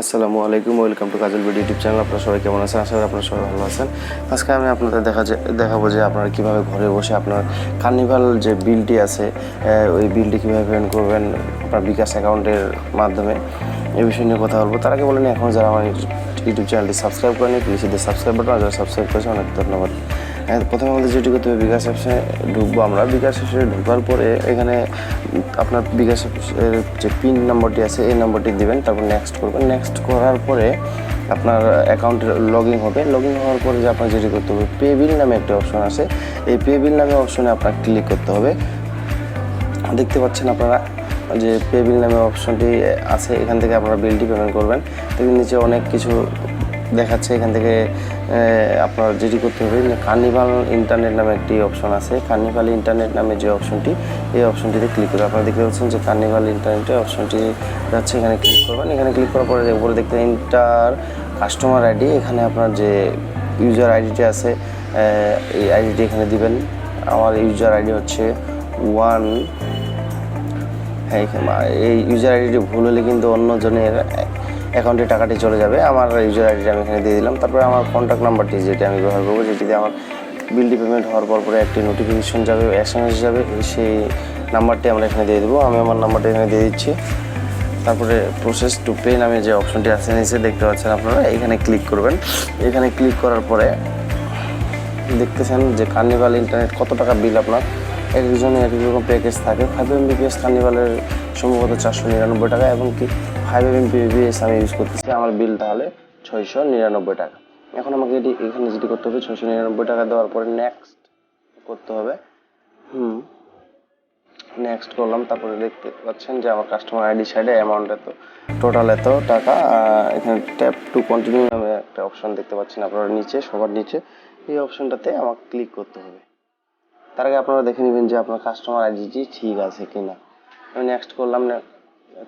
আসসালামু আলাইকুম, welcome to Kajal video YouTube channel. আপনারা সবাই কেমন আছেন? আশা করি আপনারা সবাই ভালো আছেন। আজকে আমি আপনাদের দেখা দেখাবো যে আপনারা কীভাবে ঘরে বসে আপনার কার্নিভাল যে বিলটি আছে ওই বিলটি কীভাবে পেমেন্ট করবেন আপনার বিকাশ অ্যাকাউন্টের মাধ্যমে এই বিষয় নিয়ে কথা বলব। তার আগে বলেন এখন যারা আমার ইউটিউব চ্যানেলটি সাবস্ক্রাইব করেনি প্লিজ সাবস্ক্রাইব বাটন আর যারা সাবস্ক্রাইব করেছে, অনেক ধন্যবাদ। প্রথমে আমাদের যেটি করতে হবে বিকাশ অ্যাপসে ঢুকবো, আমরা বিকাশ অ্যাপসে ঢোকার পরে এখানে আপনার বিকাশ অ্যাপসের যে পিন নাম্বারটি আছে, এই নাম্বারটি দিবেন, তারপর নেক্সট করবেন। নেক্সট করার পরে আপনার অ্যাকাউন্টে লগ ইন হবে। লগ ইন হওয়ার পরে যে আপনার যেটি করতে হবে পে বিল নামে একটা অপশন আছে। এই পে বিল নামে অপশনে আপনার ক্লিক করতে হবে। দেখতে পাচ্ছেন আপনারা যে পে বিল নামে অপশনটি আছে, এখান থেকে আপনারা বিলটি পেমেন্ট করবেন। দেখুন নিচে অনেক কিছু দেখাচ্ছে, এখান থেকে আপনার যেটি করতে হবে কার্নিভাল ইন্টারনেট নামে একটি অপশন আছে। কার্নিভাল ইন্টারনেট নামে যে অপশনটি এই অপশনটিতে ক্লিক করে আপনারা দেখতে পাচ্ছেন যে কার্নিভাল ইন্টারনেটে অপশনটি যাচ্ছে, এখানে ক্লিক করবেন। এখানে ক্লিক করার পরে উপরে দেখতে ইন্টার কাস্টমার আইডি এখানে আপনার যে ইউজার আইডিটি আছে এই আইডিটি এখানে দিবেন। আমার ইউজার আইডি হচ্ছে ওয়ান হ্যাঁ এই ইউজার আইডিটি ভুল হলে কিন্তু অন্যজনের অ্যাকাউন্টে টাকাটি চলে যাবে। আমার ইউজার আইডিটি আমি এখানে দিয়ে দিলাম। তারপরে আমার কন্ট্যাক্ট নাম্বারটি যেটি আমি ব্যবহার করব, যেটিতে আমার বিলটি পেমেন্ট হওয়ার পর পরে একটি নোটিফিকেশন যাবে এস এম এস যাবে সেই নাম্বারটি আমরা এখানে দিয়ে দেবো। আমি আমার নাম্বারটি এখানে দিয়ে দিচ্ছি। তারপরে প্রসেস টু পে নামে যে অপশনটি আছে, নিচে দেখতে পাচ্ছেন আপনারা, এখানে ক্লিক করবেন। এখানে ক্লিক করার পরে দেখতেছেন যে কার্নিভাল ইন্টারনেট কত টাকা বিল আপনার? এক একজনের এক রকম প্যাকেজ থাকে। ফাইভ এম বিপিএস কার্নিভালের সম্ভবত চারশো নিরানব্বই টাকা এবং কি ফাইভ এম বিপিএস আমি ইউজ করতেছি। আমার বিল তাহলে ছয়শো নিরানব্বই টাকা। এখন আমাকে এটি এখানে যেটি করতে হবে, ছয়শো নিরানব্বই টাকা দেওয়ার পরে নেক্সট করতে হবে। হুম। নেক্সট করলাম, তারপরে দেখতে পাচ্ছেন যে আমার কাস্টমার আইডি সাইডে অ্যামাউন্ট এত। টোটাল এত টাকা এখানে ট্যাপ টু কন্টিনিউ নামে একটা অপশন দেখতে পাচ্ছেন আপনারা নিচে, সবার নিচে। এই অপশনটাতে আমাকে ক্লিক করতে হবে। তার আগে আপনারা দেখে নেবেন যে আপনার কাস্টমার আইডিটি ঠিক আছে কিনা। আমি নেক্সট করলাম না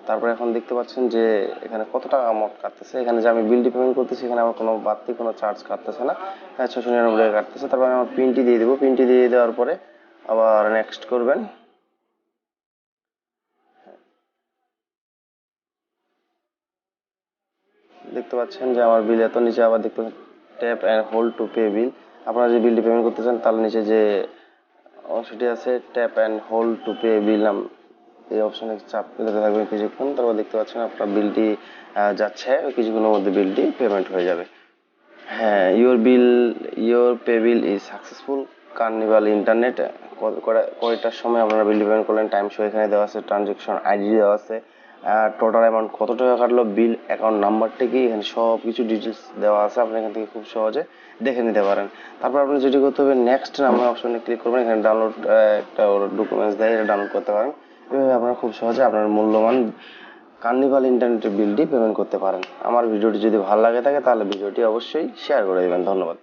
তারপরে এখন দেখতে পাচ্ছেন যে এখানে কত টাকা অ্যামাউন্ট কাটতেছে। এখানে যে আমি বিলটি পেমেন্ট করতেছি, এখানে আমার কোনো বাড়তি কোনো চার্জ কাটতেছে না। হ্যাঁ ছশো নিরানব্বই টাকা কাটতেছে। তারপরে আমি আমার পিনটি দিয়ে দেবো। পিনটি দিয়ে দেওয়ার পরে আবার নেক্সট করবেন। দেখতে পাচ্ছেন যে আমার বিল এত নিচে, আবার দেখতে tap and hold to pay bill আপনারা যে বিলটি পেমেন্ট করতে চান তার নিচে যে অংশটি আছে tap and hold to pay bill নাম এই অপশনে চাপ দিতে থাকবেন কিছুক্ষণ, তারপর দেখতে পাচ্ছেন আপনার বিলটি যাচ্ছে কিছুক্ষণের মধ্যে বিলটি পেমেন্ট হয়ে যাবে। হ্যাঁ your bill your pay bill is successful carnival internet কয়টার সময় আপনারা বিল পেমেন্ট করলেন? টাইম শো এখানে দেওয়া আছে ট্রানজেকশন আইডি দেওয়া আছে। টোটাল অ্যামাউন্ট কত টাকা কাটলো? বিল অ্যাকাউন্ট নাম্বারটা কি? এখানে সব কিছু ডিটেলস দেওয়া আছে, আপনি এখান থেকে খুব সহজে দেখে নিতে পারেন। তারপর আপনি যেটি করতে হবে নেক্সট নামের অপশনে ক্লিক করবেন, এখানে ডাউনলোড একটা ডকুমেন্টস দেয়, এটা ডাউনলোড করতে পারেন। আপনারা খুব সহজে আপনার মূল্যবান কার্নিভাল ইন্টারনেটের বিলটি পেমেন্ট করতে পারেন। আমার ভিডিওটি যদি ভালো লাগে থাকে, তাহলে ভিডিওটি অবশ্যই শেয়ার করে দেবেন। ধন্যবাদ।